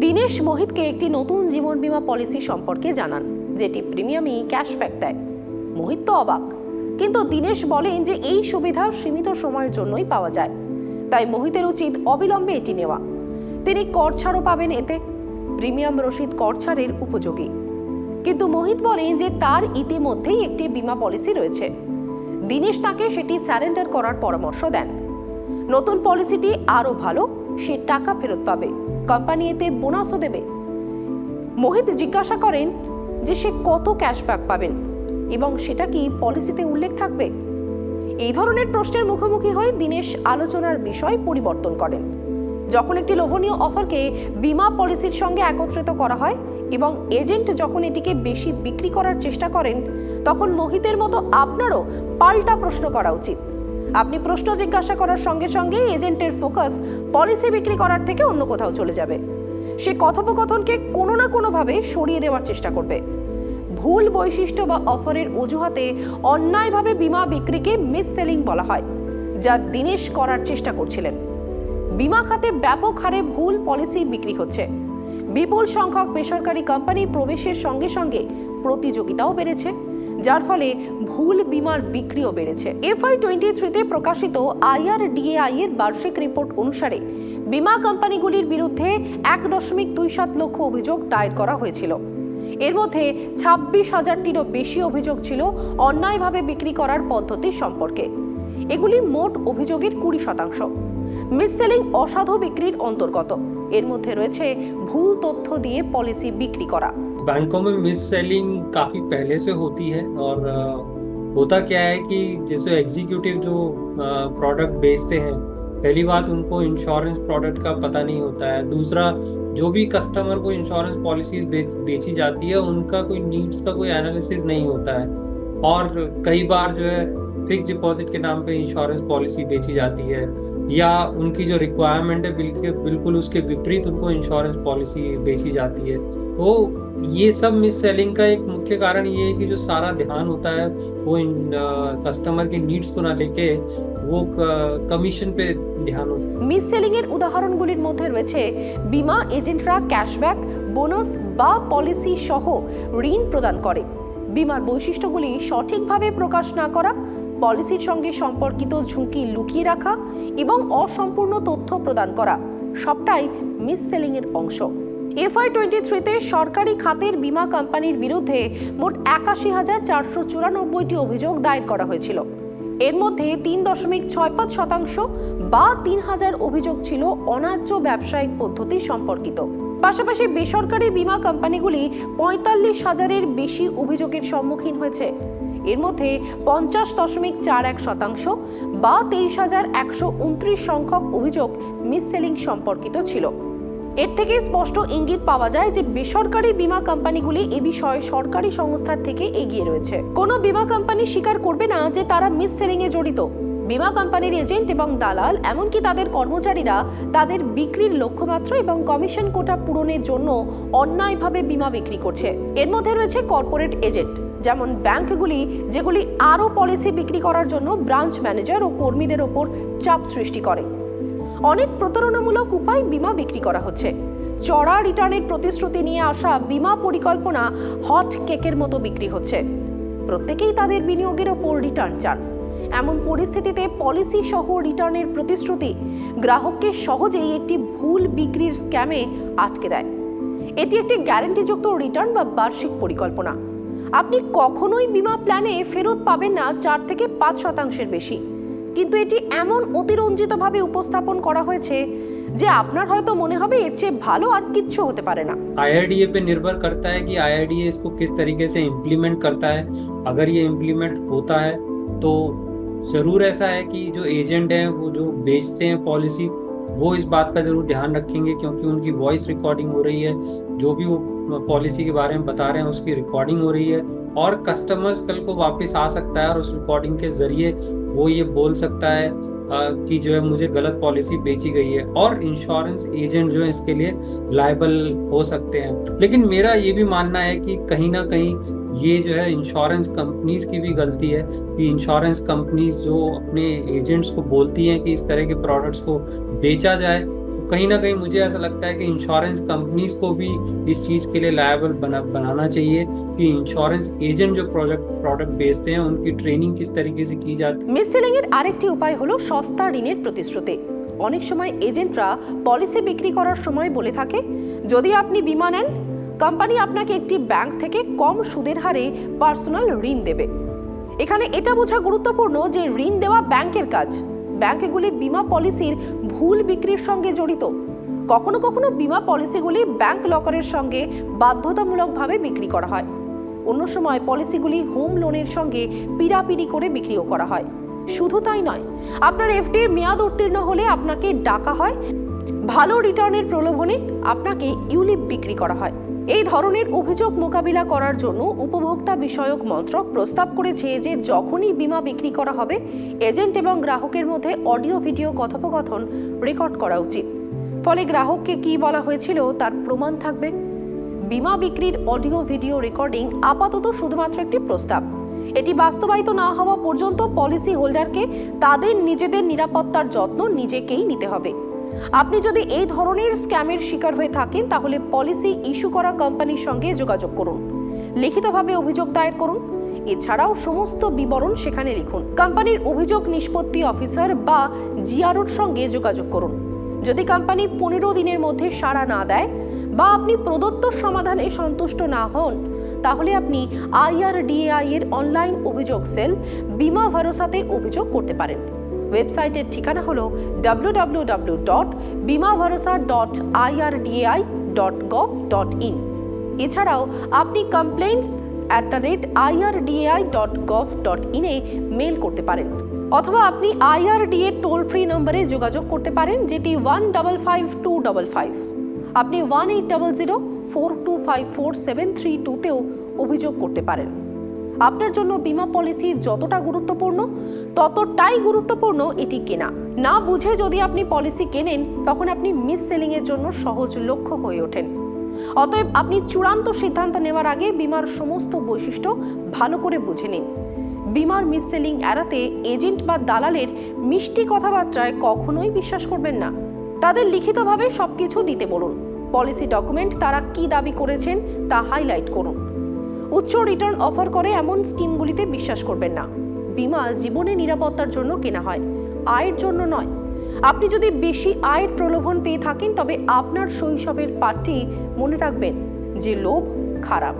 দিনেশ মোহিতকে একটি নতুন জীবন বীমা পলিসি সম্পর্কে জানান, যেটি প্রিমিয়ামই ক্যাশব্যাক দেয়। মোহিত তো অবাক, কিন্তু দিনেশ বলেন যে এই সুবিধা সীমিত সময়ের জন্যই পাওয়া যায়। তাই মোহিতের উচিত অবিলম্বে এটি নেওয়া। তিনি কর ছাড়ও পাবেন এতে। প্রিমিয়াম রসিদ কর ছাড়ের উপযোগী। কিন্তু মোহিত বলেন যে তার ইতিমধ্যেই একটি বিমা পলিসি রয়েছে। দিনেশ তাকে সেটি স্যারেন্ডার করার পরামর্শ দেন। নতুন পলিসিটি আরও ভালো সে টাকা ফেরত পাবে। কোম্পানি এতে বোনাসও দেবে। মোহিত জিজ্ঞাসা করেন যে সে কত ক্যাশব্যাক পাবেন এবং সেটা কি পলিসিতে উল্লেখ থাকবে? এই ধরনের প্রশ্নের মুখোমুখি হয়ে দীনেশ আলোচনার বিষয় পরিবর্তন করেন। যখন একটি লোভনীয় অফারকে বিমা পলিসির সঙ্গে একত্রিত করা হয় এবং এজেন্ট যখন এটিকে বেশি বিক্রি করার চেষ্টা করেন, তখন মোহিতের মতো আপনারও পাল্টা প্রশ্ন করা উচিত। আপনি প্রশ্ন জিজ্ঞাসা করার সঙ্গে সঙ্গে এজেন্টের ফোকাস পলিসি বিক্রি করার থেকে অন্য কোথাও চলে যাবে। সে কথোপকথনকে কোনো না কোনোভাবে সরিয়ে দেওয়ার চেষ্টা করবে। ভুল বৈশিষ্ট্য বা অফারের অজুহাতে অন্যায়ভাবে বিমা বিক্রিকে মিস সেলিং বলা হয়, যা দিনেশ করার চেষ্টা করছিলেন। বিমা খাতে ব্যাপক হারে ভুল পলিসি বিক্রি হচ্ছে। বিপুল সংখ্যক বেসরকারি কোম্পানির প্রবেশের সঙ্গে সঙ্গে প্রতিযোগিতাও বেড়েছে। যার ফলে ভুল বিমার বিক্রিও বেড়েছে। এফআই টোয়েন্টি থ্রিতে প্রকাশিত আইআরডিএআই এর বার্ষিক রিপোর্ট অনুসারে বিমা কোম্পানিগুলির বিরুদ্ধে এক দশমিক দুই সাত লক্ষ অভিযোগ দায়ের করা হয়েছিল। এর মধ্যে ছাব্বিশ হাজারটিরও বেশি অভিযোগ ছিল অন্যায়ভাবে বিক্রি করার পদ্ধতি সম্পর্কে। এগুলি মোট অভিযোগের কুড়ি শতাংশ। মিসসেলিং অসাধু বিক্রির অন্তর্গত। এর মধ্যে রয়েছে ভুল তথ্য দিয়ে পলিসি বিক্রি করা। बैंकों में मिस सेलिंग काफ़ी पहले से होती है और होता क्या है कि जैसे एग्जीक्यूटिव जो प्रोडक्ट बेचते हैं, पहली बात उनको इंश्योरेंस प्रोडक्ट का पता नहीं होता है। दूसरा, जो भी कस्टमर को इंश्योरेंस पॉलिसी बेची जाती है, उनका कोई नीड्स का कोई एनालिसिस नहीं होता है। और कई बार जो है फिक्स डिपॉजिट के नाम पे इंश्योरेंस पॉलिसी बेची जाती है। या उनकी जो रिक्वायरमेंट है बिल्कुल बिल्कुल उसके विपरीत उनको इंश्योरेंस पॉलिसी बेची जाती है तो ये सब मिस सेलिंग का एक मुख्य कारण ये है कि जो सारा ध्यान होता है वो इन कस्टमर की नीड्स को ना लेके वो कमीशन पे ध्यान होता है মিস সেলিং এর উদাহরণগুলির মধ্যে রয়েছে বিমা এজেন্টরা ক্যাশব্যাক বোনাস বা পলিসি সহ ঋণ প্রদান করে বিমার বৈশিষ্ট্যগুলি সঠিকভাবে প্রকাশ না করা পলিসির সঙ্গে সম্পর্কিত ঝুঁকি লুকিয়ে রাখা এবং অসম্পূর্ণ তথ্য প্রদান করা, সবটাই মিস সেলিং এর অংশ। এফআই টোয়েন্টি থ্রিতে সরকারি খাতের বিমা কোম্পানির বিরুদ্ধে মোট একাশি হাজার চারশো চুরানব্বইটি অভিযোগ দায়ের করা হয়েছিল। এর মধ্যে তিন দশমিক ছয় পাঁচ শতাংশ বা তিন হাজার অভিযোগ ছিল অন্যায্য ব্যবসায়িক পদ্ধতি সম্পর্কিত। পাশাপাশি বেসরকারি বীমা কোম্পানিগুলি পঁয়তাল্লিশ হাজারের বেশি অভিযোগের সম্মুখীন হয়েছে। এর মধ্যে পঞ্চাশ দশমিক চার এক শতাংশ বা তেইশ হাজার একশো উনত্রিশ সংখ্যক অভিযোগ মিস সেলিং সম্পর্কিত ছিল। এর থেকে স্পষ্ট ইঙ্গিত পাওয়া যায় যে বেসরকারি বীমা কোম্পানিগুলি এ বিষয়ে সরকারি সংস্থার থেকে এগিয়ে রয়েছে। কোনো বীমা কোম্পানি স্বীকার করবে না যে তারা মিস এ জড়িত। বীমা কোম্পানির এজেন্ট এবং দালাল, এমনকি তাদের কর্মচারীরা তাদের বিক্রির লক্ষ্যমাত্রা এবং কমিশন কোটা পূরণের জন্য অন্যায়ভাবে বীমা বিক্রি করছে। এর মধ্যে রয়েছে কর্পোরেট এজেন্ট। যেমন ব্যাংকগুলি, যেগুলি আরও পলিসি বিক্রি করার জন্য ব্রাঞ্চ ম্যানেজার ও কর্মীদের ওপর চাপ সৃষ্টি করে। অনেক প্রতারণামূলক উপায় বিমা বিক্রি করা হচ্ছে। চড়া রিটার্নের প্রতিশ্রুতি নিয়ে আসা বিমা পরিকল্পনা হট কেকের মতো বিক্রি হচ্ছে। প্রত্যেকেই তাদের বিনিয়োগের ওপর রিটার্ন চান। এমন পরিস্থিতিতে পলিসি সহ রিটার্নের প্রতিশ্রুতি গ্রাহককে সহজেই একটি ভুল বিক্রির স্ক্যামে আটকে দেয়। এটি একটি গ্যারান্টিযুক্ত রিটার্ন বা বার্ষিক পরিকল্পনা। আপনি কখনোই বিমা প্ল্যানে ফেরত পাবেন না চার থেকে পাঁচ শতাংশের বেশি কিন্তু এটি এমন অতিরঞ্জিতভাবে উপস্থাপন করা হয়েছে যে আপনার হয়তো মনে হবে এর চেয়ে ভালো আর কিচ্ছু হতে পারে না आईआरडीए पे निर्भर करता है कि आईआरडीए इसको किस तरीके से इम्प्लीमेंट करता है अगर ये इम्प्लीमेंट होता है तो ज़रूर ऐसा है कि जो एजेंट हैं वो जो बेचते हैं पॉलिसी वो इस बात का जरूर ध्यान रखेंगे क्योंकि उनकी वॉइस रिकॉर्डिंग हो रही है जो भी वो पॉलिसी के बारे में बता रहे हैं, उसकी रिकॉर्डिंग हो रही है और कस्टमर्स कल को वापस आ सकता है और उस रिकॉर्डिंग के ज़रिए वो ये बोल सकता है कि जो है मुझे गलत पॉलिसी बेची गई है और इंश्योरेंस एजेंट जो है इसके लिए लाइबल हो सकते हैं। लेकिन मेरा ये भी मानना है कि कहीं ना कहीं ये जो है इंश्योरेंस कंपनीज़ की भी गलती है कि इंश्योरेंस कंपनीज़ जो अपने एजेंट्स को बोलती हैं कि इस तरह के प्रोडक्ट्स को बेचा जाए कहीं ना कहीं मुझे ऐसा लगता है कि इंश्योरेंस कंपनीज को भी इस चीज़ के लिए लायबल बना बनाना चाहिए कि इंश्योरेंस एजेंट जो प्रोडक्ट प्रोडक्ट बेचते हैं उनकी ट्रेनिंग किस तरीके से की जाती है মিসসেলিং এর আরেকটি উপায় হলো সস্তা ঋণের প্রতিশ্রুতি অনেক সময় এজেন্টরা পলিসি বিক্রি করার সময় বলে থাকে যদি আপনি বীমা নেন কোম্পানি আপনাকে একটি ব্যাংক থেকে কম সুদের হারে পার্সোনাল ঋণ দেবে এখানে এটা বোঝা গুরুত্বপূর্ণ যে ঋণ দেওয়া ব্যাংকের কাজ ব্যাংকগুলি বিমা পলিসির ভুল বিক্রির সঙ্গে জড়িত। কখনো কখনো বিমা পলিসিগুলি ব্যাংক লকারের সঙ্গে বাধ্যতামূলকভাবে বিক্রি করা হয়। অন্য সময় পলিসিগুলি হোম লোনের সঙ্গে পিড়াপিড়ি করে বিক্রিও করা হয়। শুধু তাই নয়, আপনার এফডি মেয়াদ উত্তীর্ণ হলে আপনাকে ডাকা হয়। ভালো রিটার্নের প্রলোভনে আপনাকে ইউলিপ বিক্রি করা হয়। এই ধরনের অভিযোগ মোকাবিলা করার জন্য উপভোক্তা বিষয়ক মন্ত্রক প্রস্তাব করেছে যে যখনই বীমা বিক্রি করা হবে, এজেন্ট এবং গ্রাহকের মধ্যে অডিও, ভিডিও কথোপকথন রেকর্ড করা উচিত। ফলে গ্রাহককে কি বলা হয়েছিল তার প্রমাণ থাকবে। বীমা বিক্রির অডিও, ভিডিও রেকর্ডিং আপাতত শুধুমাত্র একটি প্রস্তাব। এটি বাস্তবায়িত না হওয়া পর্যন্ত পলিসি হোল্ডারকে তাদের নিজেদের নিরাপত্তার যত্ন নিজেকেই নিতে হবে। আপনি যদি এই ধরনের স্ক্যামের শিকার হয়ে থাকেন, তাহলে পলিসি ইস্যু করা কোম্পানির সঙ্গে যোগাযোগ করুন। লিখিতভাবে অভিযোগ দায়ের করুন। এছাড়াও সমস্ত বিবরণ সেখানে লিখুন। কোম্পানির অভিযোগ নিষ্পত্তি অফিসার বা জিআরওর সঙ্গে যোগাযোগ করুন। যদি কোম্পানি পনেরো দিনের মধ্যে সাড়া না দেয় বা আপনি প্রদত্ত সমাধানে সন্তুষ্ট না হন, তাহলে আপনি আইআরডিএআই এর অনলাইন অভিযোগ সেল বিমা ভরসাতে অভিযোগ করতে পারেন। ওয়েবসাইটের ঠিকানা হলো W W W dot Bima Bharosa dot IRDAI dot gov dot in এছাড়াও আপনি complaints at the rate IRDAI dot gov dot ইনে মেল করতে পারেন। অথবা আপনি আইআরডিএ টোল ফ্রি নম্বরে যোগাযোগ করতে পারেন, যেটি one double five two double five আপনি one eight double zero four two five four seven three টুতেও অভিযোগ করতে পারেন। আপনার জন্য বীমা পলিসি যতটা গুরুত্বপূর্ণ, ততটাই গুরুত্বপূর্ণ এটি কেনা? না বুঝে যদি আপনি পলিসি কেনেন, তখন আপনি মিস সেলিং এর জন্য সহজ লক্ষ্য হয়ে ওঠেন। অতএব আপনি চূড়ান্ত সিদ্ধান্ত নেওয়ার আগে বিমার সমস্ত বৈশিষ্ট্য ভালো করে বুঝে নিন। বিমার মিস সেলিং এড়াতে এজেন্ট বা দালালের মিষ্টি কথাবার্তায় কখনোই বিশ্বাস করবেন না। তাদের লিখিতভাবে সবকিছু দিতে বলুন। পলিসি ডকুমেন্ট তারা কি দাবি করেছেন তা হাইলাইট করুন। উচ্চ রিটার্ন অফার করে এমন স্কিমগুলিতে বিশ্বাস করবেন না। বিমা জীবনে নিরাপত্তার জন্য কেনা হয়, আয়ের জন্য নয়। আপনি যদি বেশি আয়ের প্রলোভন পেয়ে থাকেন, তবে আপনার শৈশবের পাঠটি মনে রাখবেন যে লোভ খারাপ।